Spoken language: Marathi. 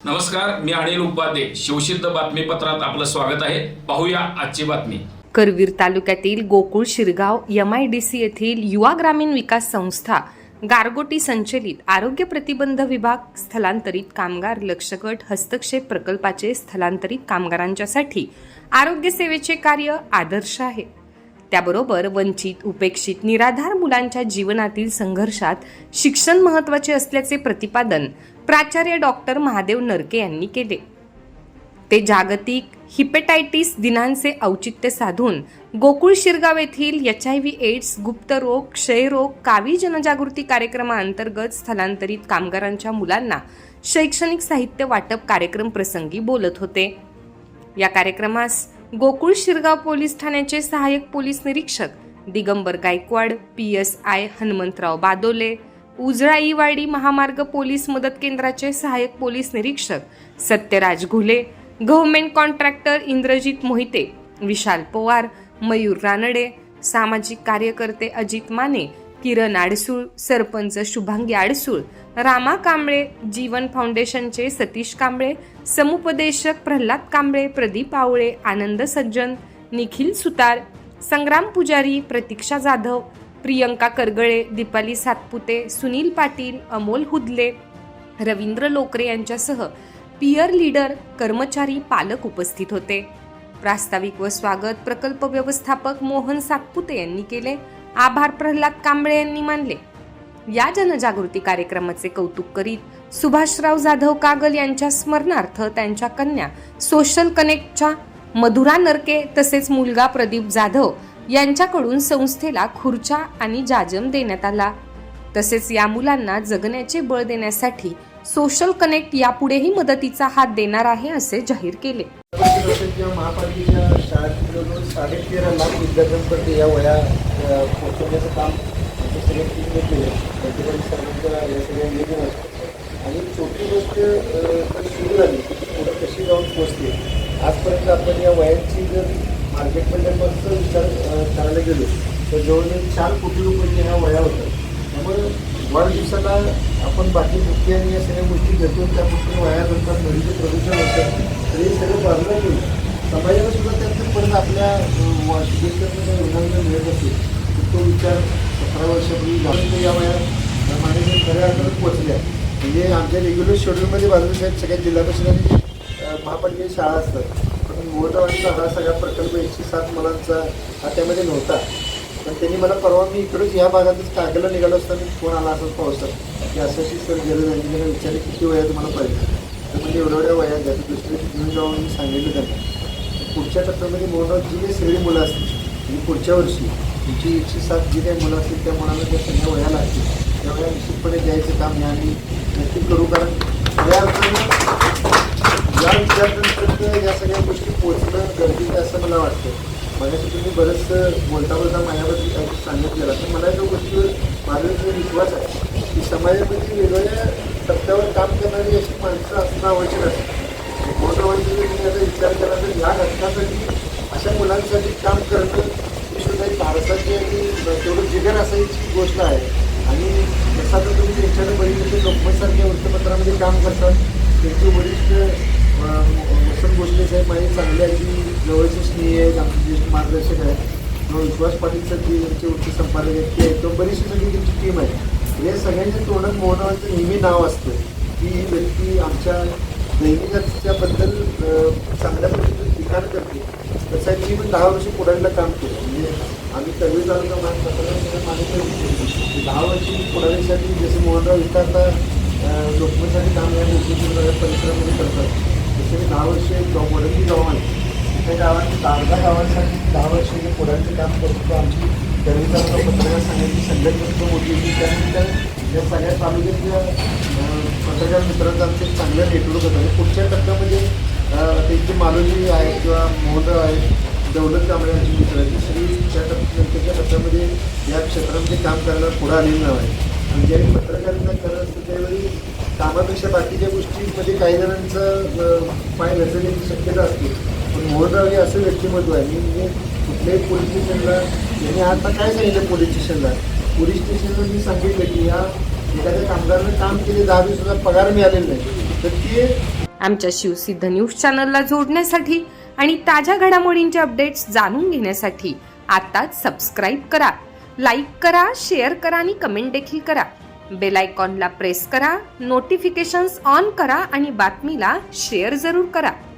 नमस्कार मी अनिल उपाध्ये. शिवसिद्ध बातमीपत्रात आपलं स्वागत आहे. पाहूया आजची बातमी. करवीर तालुक्यातील Gokul Shirgaon M I D C येथील युवा ग्रामीण विकास संस्था गारगोटी संचलित आरोग्य प्रतिबंध विभाग स्थलांतरित कामगार लक्षगट हस्तक्षेप प्रकल्पाचे स्थलांतरित कामगारांच्यासाठी आरोग्य सेवेचे कार्य आदर्श आहे. त्याबरोबर वंचित उपेक्षित निराधार मुलांच्या जीवनातील संघर्षात शिक्षण महत्त्वाचे असल्याचे प्रतिपादन प्राचार्य डॉक्टर महादेव नरके यांनी केले. ते जागतिक हिपेटायटिस दिनांचे औचित्य साधून गोकुळ शिरगाव येथील एच आय व्ही एड्स गुप्तरोग क्षयरोग कावी जनजागृती कार्यक्रमाअंतर्गत स्थलांतरित कामगारांच्या मुलांना शैक्षणिक साहित्य वाटप कार्यक्रम प्रसंगी बोलत होते. या कार्यक्रमास गोकुळ शिरगाव पोलीस ठाण्याचे सहाय्यक पोलीस निरीक्षक Digambar Gaikwad P S I Hanumantrao Badole Ujalaiwadi महामार्ग पोलीस मदत केंद्राचे सहाय्यक पोलीस निरीक्षक सत्यराज घुले गव्हर्नमेंट कॉन्ट्रॅक्टर इंद्रजित मोहिते विशाल पवार मयूर रानडे सामाजिक कार्यकर्ते अजित माने किरण आडसूळ सरपंच शुभांगी आडसूळ रामा कांबळे जीवन फाउंडेशनचे सतीश कांबळे समुपदेशक प्रल्हाद कांबळे प्रदीप आवळे आनंद सज्जन निखिल सुतार संग्राम पुजारी प्रतीक्षा जाधव प्रियंका करगळे दीपाली सातपुते सुनील पाटील अमोल हुदले रवींद्र लोकरे यांच्यासह पियर लीडर कर्मचारी पालक उपस्थित होते. प्रास्ताविक व स्वागत प्रकल्प व्यवस्थापक मोहन सातपुते यांनी केले. आभार प्रल्हाद कांबळे यांनी मानले. या जनजागृती कार्यक्रमाचे कौतुक करीत सुभाषराव जाधव कागल यांच्या स्मरणार्थ त्यांच्या कन्या सोशल कनेक्टच्या मधुरा नरके तसेच मुलगा प्रदीप जाधव यांच्याकडून संस्थेला खुर्च्या आणि जाजम देण्यात आला. तसेच या मुलांना जगण्याचे बळ देण्यासाठी सोशल कनेक्ट यापुढेही मदतीचा हात देणार आहे असे जाहीर केले. किंवा महापालिकेच्या शाळेत जवळजवळ साडेतेरा लाख विद्यार्थ्यांपर्यंत या वया पोहोचवण्याचं काम आमच्या सगळ्या टीमने केलं. सर्वांच्या या सगळ्या नियोजन असतं आणि छोटी गोष्ट तर सुरू झाली. की पुढं कशी जाऊन पोचते आजपर्यंत आपण या वयांची जर मार्केटमध्ये मस्त विचार करायला गेलो तर जवळजवळ चार कोटी रुपयाच्या ह्या वया होत्या त्यामुळं वाढदिवसाला आपण बाकी मुख्य आणि या सगळ्या गोष्टी घेतो त्या गोष्टी वाया नंतर नदीचे प्रदूषण होतं तर हे सगळं बाजूला ठेवून समाजाला सुद्धा त्यातून परत आपल्या अं, शुभेच्छांचं मिळत असेल तो विचार सतरा वर्षापूर्वी झाला. या वया माणसे खऱ्या अर्थात पोचल्या. म्हणजे आमच्या रेग्युलर शेड्यूलमध्ये बाजूला साहेब सगळ्या जिल्हा परिषद आणि महापालिकेच्या शाळा असतात. पण मोहटावांचा हा सगळा प्रकल्प एकशे सात मुलांचा हा त्यामध्ये नव्हता. पण त्यांनी मला परवा मी इकडंच या भागातच कागला निघालो असताना फोन आला असंच पावसात की असं अशी सर गेलं जाईल त्यांना विचारले किती वयात तुम्हाला पाहिजे तर म्हणजे एवढ्या एवढ्या वयात द्या दुसरे घेऊन जाऊन मी सांगितलं त्यांना. पुढच्या टप्प्यामध्ये मोहनराव जी काही सगळी मुलं असतील म्हणजे पुढच्या वर्षी तुमची एकशे सात जी काही मुलं असतील त्या मुलांना त्या सगळ्या वया लागतील. त्या वया निश्चितपणे द्यायचं काम या आम्ही नक्की करू कारण या अर्थानं या विद्यार्थ्यांपर्यंत या सगळ्या गोष्टी पोचणं गरजेचं असं मला वाटतं मला तुम्ही बरंच बोलता बोलता माझ्याबद्दल काही सांगितलेलं. तर मला जो गोष्टीवर माझा जो विश्वास आहे की समाजामध्ये वेगवेगळ्या टप्प्यावर काम करणारी अशी माणसं असणं आवश्यक असते मोठं जर तुम्ही याचा विचार केला तर या घटकासाठी अशा मुलांसाठी काम करणं ही सुद्धा एक भारताची आणि तेवढं जिगर असायची गोष्ट आहे. आणि जसं तर तुम्ही त्यांच्याकडे बघितलं तर लोकमतसारख्या वृत्तपत्रामध्ये काम करतात. त्यांचे वरिष्ठ वसंत भोसले साहेब माझे चांगले अगदी जवळचे स्नेह आहेत ज्येष्ठ मार्गदर्शक आहेत. किंवा विश्वास पाटील सर जी यांचे उच्च संपादक आहेत ते आहेत किंवा बरीचशी सगळी त्यांची टीम आहे. या सगळ्यांच्या तोंडात मोहनावांचं नेहमी नाव असतं. की ही व्यक्ती आमच्या नेहमीच्याबद्दल चांगल्या पद्धतीने लिखाण करते. तसं मी पण दहा वर्ष पुढारीला काम केलं. म्हणजे आम्ही कवी तालुका मान पत्राला म्हणजे दहा वर्षी पुढारीसाठी जसं मोहनराव इथं आता लोकमतसाठी काम या गोष्टी परिसरामध्ये करतात. तसे मी दहा जॉब गाव जॉब आहे त्या गावात दारदा गावांसाठी दहा वर्ष जे पुढारीचं काम करत होतो. आमची कवी तालुका पत्रकार संघाची संघटना मोठी होती. त्यानंतर या सगळ्या तालुक्यातल्या अं, पत्रकार मित्रांचं आमचं एक चांगलं नेटवर्क होतं. आणि पुढच्या टप्प्यामध्ये अं, त्यांचे मालोजी आहेत किंवा मोहनराव आहेत दौलत कांबळे यांची मित्र आहेत ती सगळी त्या टप्प्या नंतरच्या टप्प्यामध्ये या क्षेत्रामध्ये काम करायला पुढं आलेलं नाव आहे आणि ज्यावेळी पत्रकारिता करत असतो त्यावेळी कामापेक्षा बाकीच्या गोष्टीमध्ये काही जणांचं अं, पाय घसरण्याची शक्यता असते. पण मोहनराव हे असं व्यक्तिमत्व आहे. मी म्हणजे कुठल्याही पोलीस स्टेशनला त्यांनी आता काय सांगितलं पोलीस स्टेशनला पोलीस स्टेशनला मी सांगितलं की या एखाद्या कामगारानं काम केले दहा दिवसाचा पगार मिळालेला नाही. तर ते आमच्या शिवसिद्ध न्यूज चॅनलला जोडण्यासाठी आणि ताज्या घडामोडींचे अपडेट्स जाणून घेण्यासाठी आताच सबस्क्राईब करा लाईक करा शेअर करा आणि कमेंट देखील करा. बेल आयकॉनला प्रेस करा नोटिफिकेशन्स ऑन करा आणि बातमीला शेअर जरूर करा.